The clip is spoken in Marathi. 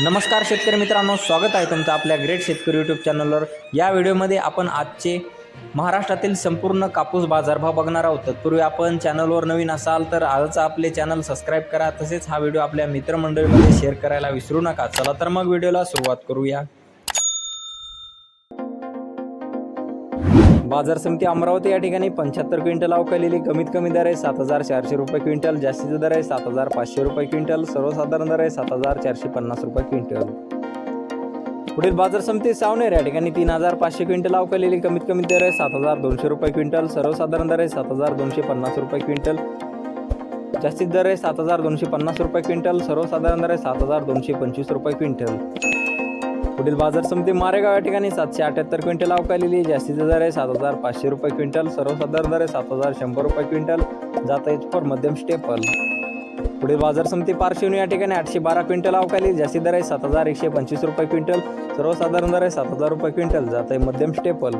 नमस्कार शेतकरी मित्रांनो स्वागत आहे तुमचं आपल्या ग्रेट शेतकरी यूट्यूब चॅनलवर या व्हिडिओमध्ये आपण आजचे महाराष्ट्रातील संपूर्ण कापूस बाजारभाव बघणार आहोत. तत्पूर्वी आपण चॅनलवर नवीन असाल तर आजच आपले चॅनल सबस्क्राईब करा. तसेच हा व्हिडिओ आपल्या मित्रमंडळीमध्ये शेअर करायला विसरू नका. चला तर मग व्हिडिओला सुरुवात करूया. बाजार समिती अमरावती या ठिकाणी पंच्याहत्तर क्विंटल अवकालेली कमीत कमी दर आहे सात हजार चारशे रुपये क्विंटल. जास्तीचा दर आहे सात हजार पाचशे रुपये क्विंटल. सर्वसाधारण दर आहे सात हजार चारशे पन्नास रुपये क्विंटल. पुढील बाजार समिती सावनेर या ठिकाणी तीन हजार पाचशे क्विंटल अवकालेली कमीत कमी दर आहे सात हजार दोनशे रुपये क्विंटल. सर्वसाधारण दर आहे सात हजार दोनशे पन्नास रुपये क्विंटल. जास्तीत दर आहे सात हजार दोनशे पन्नास रुपये क्विंटल. सर्वसाधारण दर आहे सात हजार दोनशे पंचवीस रुपये क्विंटल. पुढील बाजार समिती मारेगाव या ठिकाणी सातशे अठ्याहत्तर क्विंटल अवकालेली जास्तीचा दर आहे सात हजार पाचशे रुपये क्विंटल सर्वसाधारण दर आहे सात हजार शंभर रुपये क्विंटल. जात आहे फॉर मध्यम स्टेपल पुढील बाजार समिती पारशिवनी या ठिकाणी आठशे बारा क्विंटल अवकाली जास्ती दर आहे सात हजार एकशे पंचवीस रुपये क्विंटल सर्वसाधारण दर आहे सात हजार रुपये क्विंटल. जात आहे मध्यम स्टेपल